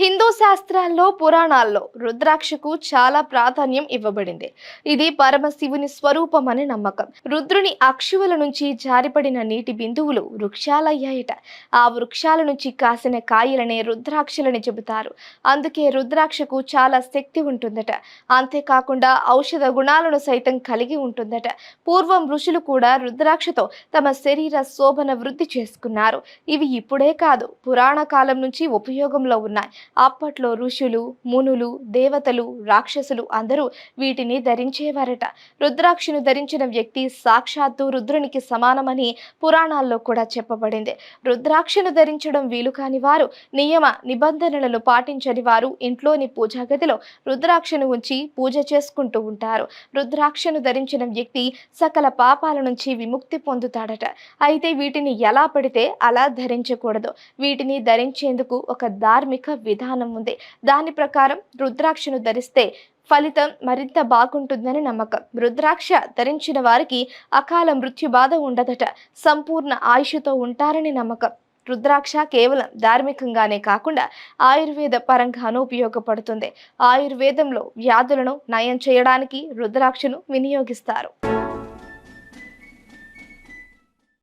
హిందూ శాస్త్రాల్లో పురాణాల్లో రుద్రాక్షకు చాలా ప్రాధాన్యం ఇవ్వబడింది. ఇది పరమశివుని స్వరూపం అని నమ్మకం. రుద్రుని అక్షువుల నుంచి జారిపడిన నీటి బిందువులు వృక్షాలయ్యాయట. ఆ వృక్షాల నుంచి కాసిన కాయలనే రుద్రాక్షలని చెబుతారు. అందుకే రుద్రాక్షకు చాలా శక్తి ఉంటుందట. అంతేకాకుండా ఔషధ గుణాలను సైతం కలిగి ఉంటుందట. పూర్వం ఋషులు కూడా రుద్రాక్షతో తమ శరీర శోభన వృద్ధి చేసుకున్నారు. ఇవి ఇప్పుడే కాదు పురాణ కాలం నుంచి ఉపయోగంలో ఉన్నాయి. అప్పట్లో ఋషులు మునులు దేవతలు రాక్షసులు అందరూ వీటిని ధరించేవారట. రుద్రాక్షను ధరించిన వ్యక్తి సాక్షాత్తు రుద్రునికి సమానమని పురాణాల్లో కూడా చెప్పబడింది. రుద్రాక్షను ధరించడం వీలు కాని వారు నియమ నిబంధనలను పాటించని వారు ఇంట్లోని పూజా గదిలో రుద్రాక్షను ఉంచి పూజ చేసుకుంటూ ఉంటారు. రుద్రాక్షను ధరించిన వ్యక్తి సకల పాపాల నుంచి విముక్తి పొందుతాడట. అయితే వీటిని ఎలా పడితే అలా ధరించకూడదు. వీటిని ధరించేందుకు ఒక ధార్మిక విధానం ఉంది. దాని ప్రకారం రుద్రాక్షను ధరిస్తే ఫలితం మరింత బాగుంటుందని నమ్మకం. రుద్రాక్ష ధరించిన వారికి అకాల మృత్యు బాధ ఉండదట. సంపూర్ణ ఆయుషుతో ఉంటారని నమ్మకం. రుద్రాక్ష కేవలం ధార్మికంగానే కాకుండా ఆయుర్వేద పరంగానూ ఉపయోగపడుతుంది ఆయుర్వేదంలో వ్యాధులను నయం చేయడానికి రుద్రాక్షను వినియోగిస్తారు.